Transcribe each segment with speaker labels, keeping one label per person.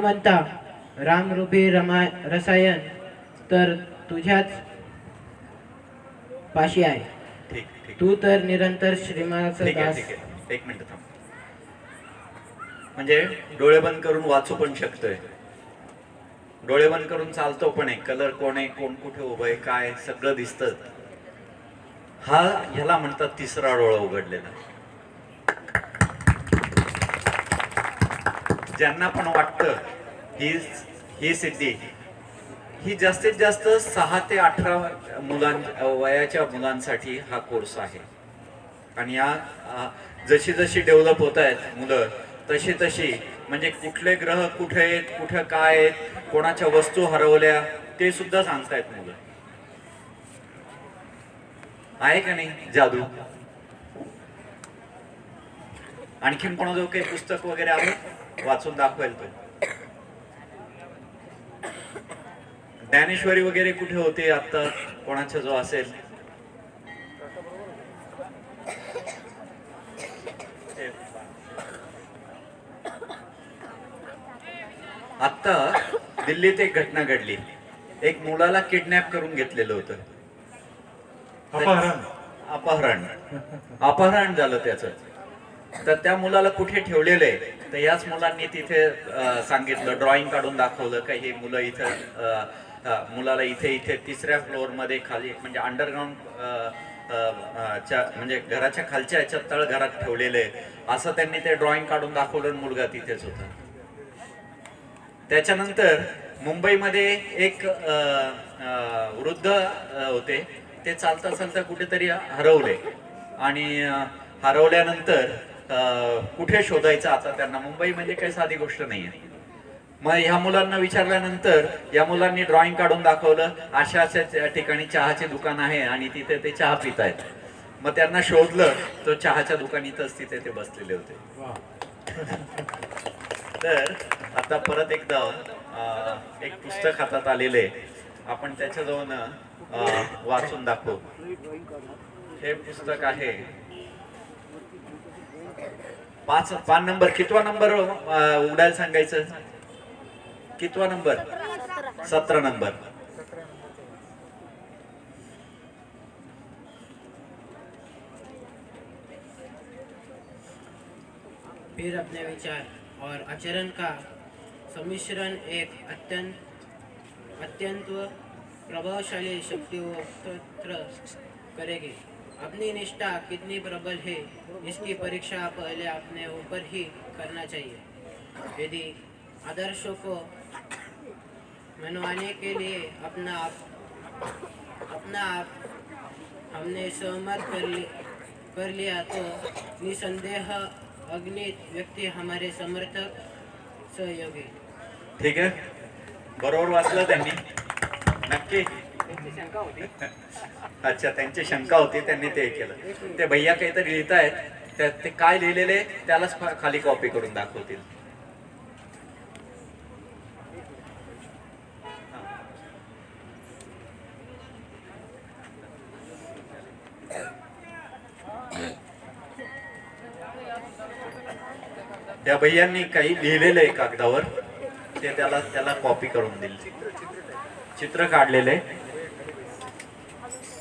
Speaker 1: म्हणता रामरूपी रमा रसायन तर तुझ्याच पाशी आहे. तू तर निरंतर श्रीमानाचा दास.
Speaker 2: एक मिनिट थांब. म्हणजे डोळे बंद करून वाचू पण शकतोय. डोळे बंद करून चालतो पण आहे कलर कोण आहे कोण कुठे उभं आहे काय सगळं दिसतं. हा ह्याला म्हणतात तिसरा डोळा उघडलेला. ज्यांना पण वाटतं ही ही सिद्धी ही जास्तीत जास्त सहा ते अठरा मुलां वयाच्या मुलांसाठी हा कोर्स आहे. आणि या जशी जशी डेव्हलप होत आहेत मुलं तशी तशी म्हणजे कुठले ग्रह कुठे आहेत कुठं काय आहेत कोणाच्या वस्तू हरवल्या ते सुद्धा सांगतायत मुलं. आहे का नाही जादू? आणखीन कोणाजवळ काही पुस्तक वगैरे आहे? वाचून दाखवेल तो. ज्ञानेश्वरी वगैरे कुठे होते आता? कोणाच्या जो असेल? आता दिल्लीत एक घटना घडली. एक मुलाला किडनॅप करून घेतलेलं होतं.
Speaker 3: अपहरण.
Speaker 2: अपहरण. अपहरण झालं त्याचं. तर त्या मुलाला कुठे ठेवलेलं आहे? तर याच मुलांनी तिथे सांगितलं ड्रॉइंग काढून दाखवलं का हे मुलं इथं मुलाला इथे इथे तिसऱ्या फ्लोअरमध्ये खाली म्हणजे अंडरग्राऊंड च्या म्हणजे घराच्या खालच्या याच्यात तळ घरात ठेवलेले आहे. असं त्यांनी ते ड्रॉइंग काढून दाखवलं मुलगा तिथेच होता. त्याच्यानंतर मुंबईमध्ये एक वृद्ध होते. ते चालता चालता कुठेतरी हरवले. आणि हरवल्यानंतर कुठे शोधायचं आता त्यांना? मुंबई म्हणजे काही साधी गोष्ट नाहीये. मग ह्या मुलांना विचारल्यानंतर या मुलांनी ड्रॉइंग काढून दाखवलं अशा अशा ठिकाणी चहाचे दुकान आहे आणि तिथे ते चहा पित आहेत मग त्यांना शोधलं तर चहाच्या दुकानीतच तिथे ते बसलेले होते. तर आता परत एकदा एक पुस्तक हातात आलेले. आपण त्याच्याजवळ अं, वाचून दाखवू. हे पुस्तक आहे पाच पाच नंबर कितवा नंबर उडायला सांगायचं? कितवा नंबर? सतरा नंबर.
Speaker 1: फिर अपने विचार और आचरण का सम्मिश्रण एक अत्यंत अत्यंत प्रभावशाली शक्ति करेगी। अपनी निष्ठा कितनी प्रबल है इसकी परीक्षा पहले अपने ऊपर ही करना चाहिए। यदि आदर्शों को मनवाने के लिए अपना आप अपना आप हमने सहमत कर लि, कर लिया तो निसंदेह अग्नि व्यक्ति हमारे समर्थक सहयोगी।
Speaker 2: ठीक आहे बरोबर वाचलं नक्की? अच्छा त्यांची शंका होती त्यांनी ते केलं. ते भैया काहीतरी लिहित आहेत त्या ते काय लिहिलेले त्यालाच खाली कॉपी करून दाखवतील. त्या भैयांनी काही लिहिलेलं आहे कागदावर ते त्याला त्याला कॉपी करून दिली चित्र काढलेले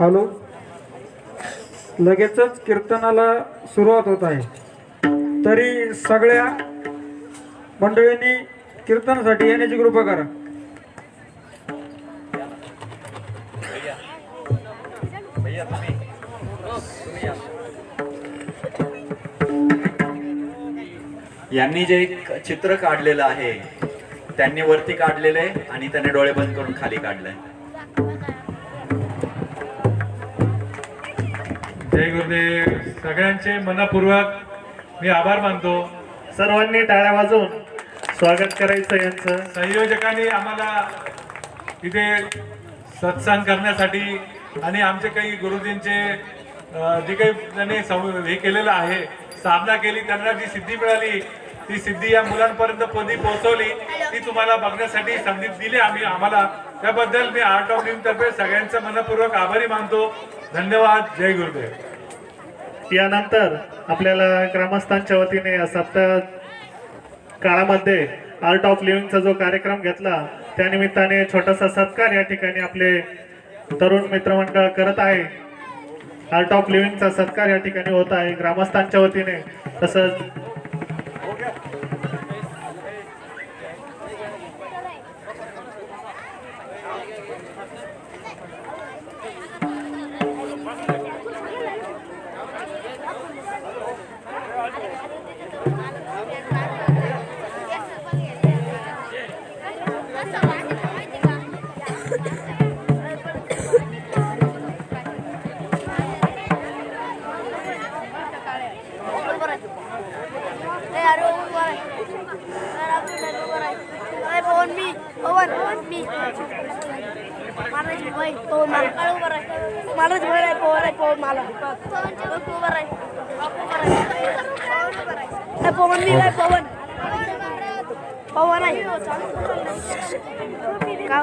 Speaker 4: हॅलो. लगेचच कीर्तनाला सुरुवात होत आहे. तरी सगळ्या मंडळींनी कीर्तनासाठी येण्याची कृपा करा.
Speaker 2: तुम्ही यांनी जे एक चित्र काढलेलं आहे त्यांनी वरती काढलेलं आहे आणि त्याने डोळे बंद करून खाली काढलंय.
Speaker 3: जय गुरुदेव सगळ्यांचे मनपूर्वक मी आभार मानतो.
Speaker 5: सर्वांनी टाळ्या वाजवून स्वागत करायचं यांचं.
Speaker 3: संयोजकांनी आम्हाला इथे सत्संग करण्यासाठी आणि आमचे काही गुरुजींचे जे काही त्यांनी हे केलेलं आहे साधना केली त्यांना जी सिद्धी मिळाली ती सिद्धी या मुलांपर्यंत कधी पोहोचवली ती तुम्हाला बघण्यासाठी संधी दिली आम्ही आम्हाला. त्याबद्दल मी आर्ट ऑफ लिव्हिंग तर्फे सगळ्यांचं मनपूर्वक आभारी मानतो. धन्यवाद. जय गुरुदेव.
Speaker 5: यानंतर आपल्याला ग्रामस्थांच्या वतीने या सप्ताह काळामध्ये आर्ट ऑफ लिव्हिंगचा जो कार्यक्रम घेतला त्यानिमित्ताने छोटासा सत्कार या ठिकाणी आपले तरुण मित्रमंडळ करत आहे. आर्ट ऑफ लिव्हिंगचा सत्कार या ठिकाणी होत आहे. ग्रामस्थांच्या वतीने तसंच
Speaker 6: पवन मी पवन मी महाराज भाई पवन मला. काय उभं राह महाराज भाई आहे पवन आहे पवन मला. पवन उभं राह पवन मी काय पवन. पवन आहे. का?